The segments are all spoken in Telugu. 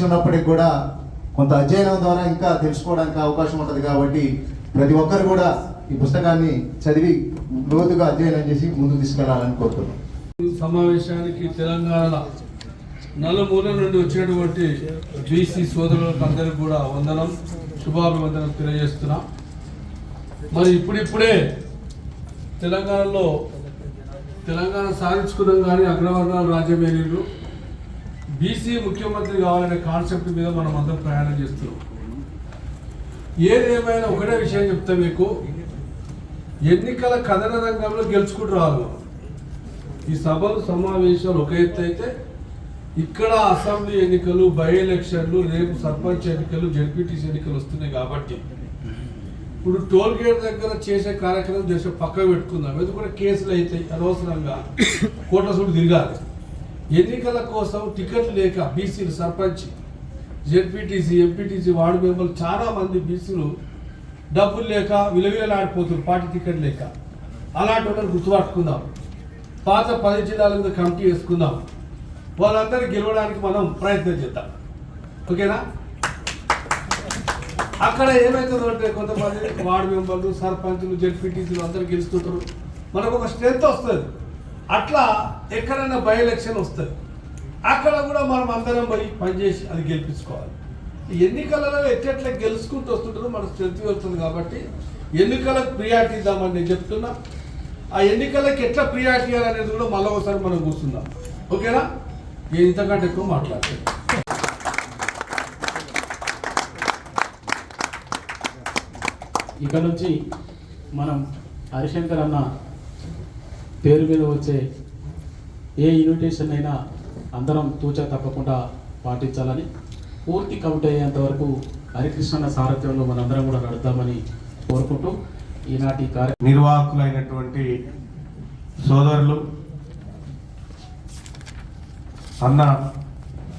ఉన్నప్పటికి కూడా కొంత అధ్యయనం ద్వారా ఇంకా తెలుసుకోవడానికి అవకాశం ఉంటుంది కాబట్టి ప్రతి ఒక్కరు కూడా ఈ పుస్తకాన్ని చదివి లోతుగా అధ్యయనం చేసి ముందుకు తీసుకెళ్ళాలని కోరుతున్నాం. సమావేశానికి తెలంగాణ నలుమూల నుండి వచ్చినటువంటి బీసీ సోదరులకు అందరికి కూడా వందనం శుభాభివందనం తెలియజేస్తున్నాం. మరి ఇప్పుడిప్పుడే తెలంగాణలో తెలంగాణ సాధించుకున్నాం కానీ అగ్రవర్ణాలు రాజ్యమేనీళ్ళు బీసీ ముఖ్యమంత్రి కావాలనే కాన్సెప్ట్ మీద మనం అందరం ప్రయాణం చేస్తున్నాం. ఏదేమైనా ఒకటే విషయం చెప్తా మీకు. ఎన్నికల కథన రంగంలో గెలుచుకుంటూ రాదు. ఈ సభలు సమావేశాలు ఒక ఎత్తు అయితే ఇక్కడ అసెంబ్లీ ఎన్నికలు బై ఎలక్షన్లు రేపు సర్పంచ్ ఎన్నికలు జడ్పీటీసీ ఎన్నికలు వస్తున్నాయి కాబట్టి ఇప్పుడు టోల్ గేట్ దగ్గర చేసే కార్యక్రమం చేసే పక్క పెట్టుకుందాం. ఎందుకంటే కేసులు అవుతాయి అనవసరంగా కోట్ల సూడు తిరగాలి. ఎన్నికల కోసం టికెట్లు లేక బీసీలు సర్పంచ్ జెడ్పీటీసీ ఎంపీటీసీ వార్డు మెంబర్లు చాలా మంది బీసీలు డబ్బులు లేక విలువలాడిపోతున్నారు పార్టీ టికెట్ లేక. అలాంటి వాళ్ళని గుర్తుపట్టుకుందాం. పాత పది జిల్లాల మీద కమిటీ వేసుకుందాం. వాళ్ళందరినీ గెలవడానికి మనం ప్రయత్నం చేద్దాం. ఓకేనా? అక్కడ ఏమవుతుందో అంటే కొంతమంది వార్డు మెంబర్లు సర్పంచులు జెడ్పీటీసీలు అందరూ గెలుస్తుంటారు. మనకు ఒక స్ట్రెంత్ వస్తుంది. అట్లా ఎక్కడైనా బై ఎలక్షన్ వస్తుంది. అక్కడ కూడా మనం అందరం పోయి పనిచేసి అది గెలిపించుకోవాలి. ఈ ఎన్నికలలో ఎట్లెట్లా గెలుచుకుంటూ వస్తుంటారో మన స్ట్రెంత్ వస్తుంది కాబట్టి ఎన్నికలకు ప్రియారిటీ ఇద్దామని నేను చెప్తున్నా. ఆ ఎన్నికలకు ఎట్లా ప్రియారిటీ అనేది కూడా మళ్ళీ ఒకసారి మనం కూర్చుందాం. ఓకేనా? నేను ఇంతకంటే ఎక్కువ మాట్లాడతాను ఇక నుంచి మనం హరిశంకర్ అన్న పేరు మీద వచ్చే ఏ ఇన్విటేషన్ అయినా అందరం తూచా తప్పకుండా పాటించాలని పూర్తి కమిటీ అయ్యేంత వరకు హరికృష్ణ సారథ్యంలో మనందరం కూడా నడుద్దామని కోరుకుంటూ ఈనాటి కార్య నిర్వాహకులైనటువంటి సోదరులు అన్న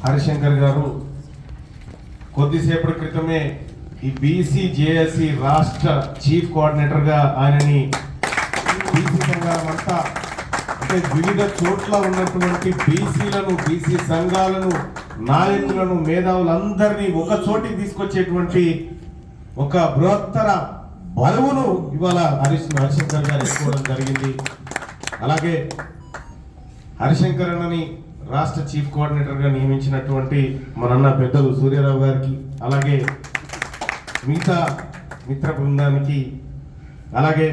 హరిశంకర్ గారు కొద్దిసేపటి క్రితమే ఈ బీసీ జేఎస్సి రాష్ట్ర చీఫ్ కోఆర్డినేటర్గా ఆయనని బీసీ సంఘాలం అంతా అంటే వివిధ చోట్ల ఉన్నటువంటి బీసీలను బీసీ సంఘాలను నాయకులను మేధావులందరినీ ఒక చోటికి తీసుకొచ్చేటువంటి ఒక బృహత్తర బరువును ఇవాళ హరీష్ హరిశంకర్ గారు ఎత్తుకోవడం జరిగింది. అలాగే హరిశంకర్ అన్నని రాష్ట్ర చీఫ్ కోఆర్డినేటర్గా నియమించినటువంటి మనన్న పెద్దలు సూర్యారావు గారికి అలాగే మిగతా మిత్ర బృందానికి అలాగే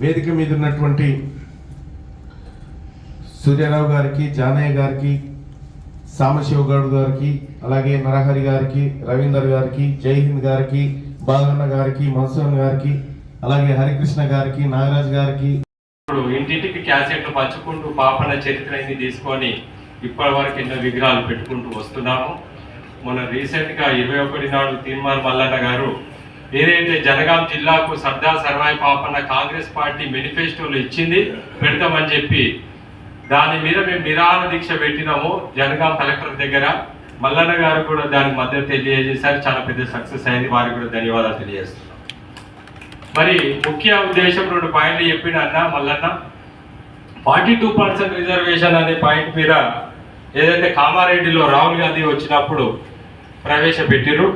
వేదిక మీద ఉన్నటువంటి సూర్యారావు గారికి జానయ్య గారికి సామశివ గౌడ్ గారికి అలాగే నరహరి గారికి రవీందర్ గారికి జైహింద్ గారికి బాలన్న గారికి మన్సూన్ గారికి అలాగే హరికృష్ణ గారికి నాగరాజ్ గారికి. ఇప్పుడు ఇంటింటికి క్యాసెట్లు పంచుకుంటూ పాపన చరిత్ర తీసుకొని ఇప్పటి వరకు ఎన్నో విగ్రహాలు పెట్టుకుంటూ వస్తున్నాము. మన రీసెంట్గా ఇరవై ఒకటి నాడు తీర్మాన్ మల్లన్న గారు ఏదైతే జనగాం జిల్లాకు సర్దార్ సర్వాయి పాపన్న కాంగ్రెస్ పార్టీ మేనిఫెస్టోలో ఇచ్చింది పెడతామని చెప్పి దాని మీద మేము నిరాహార దీక్ష పెట్టినాము జనగాం కలెక్టర్ దగ్గర. మల్లన్న గారు కూడా దానికి మద్దతు తెలియజేశారు. చాలా పెద్ద సక్సెస్ అయింది. వారికి కూడా ధన్యవాదాలు తెలియజేస్తున్నాం. మరి ముఖ్య ఉద్దేశం రెండు పాయింట్లు చెప్పిన అన్న Mallanna. Forty two percent reservation అనే పాయింట్ మీద ఏదైతే కామారెడ్డిలో రాహుల్ గాంధీ వచ్చినప్పుడు ప్రవేశపెట్టిరు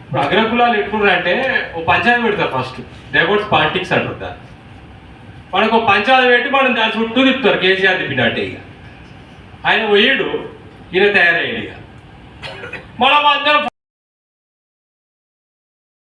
ఇప్పుడు అగ్రకులాలు ఎట్లున్నారంటే ఓ పంచాయతీ పెడతారు ఫస్ట్. డెవోట్స్ పాలిటిక్స్ అంటారు దాన్ని. మనకు ఓ పంచాయతీ పెట్టి మనం దాని చుట్టూ తిప్పుతారు కేసీఆర్ తిప్పినట్టే ఇక. ఆయన పోయాడు ఈయన తయారయ్యాడు ఇక. మనం అందరం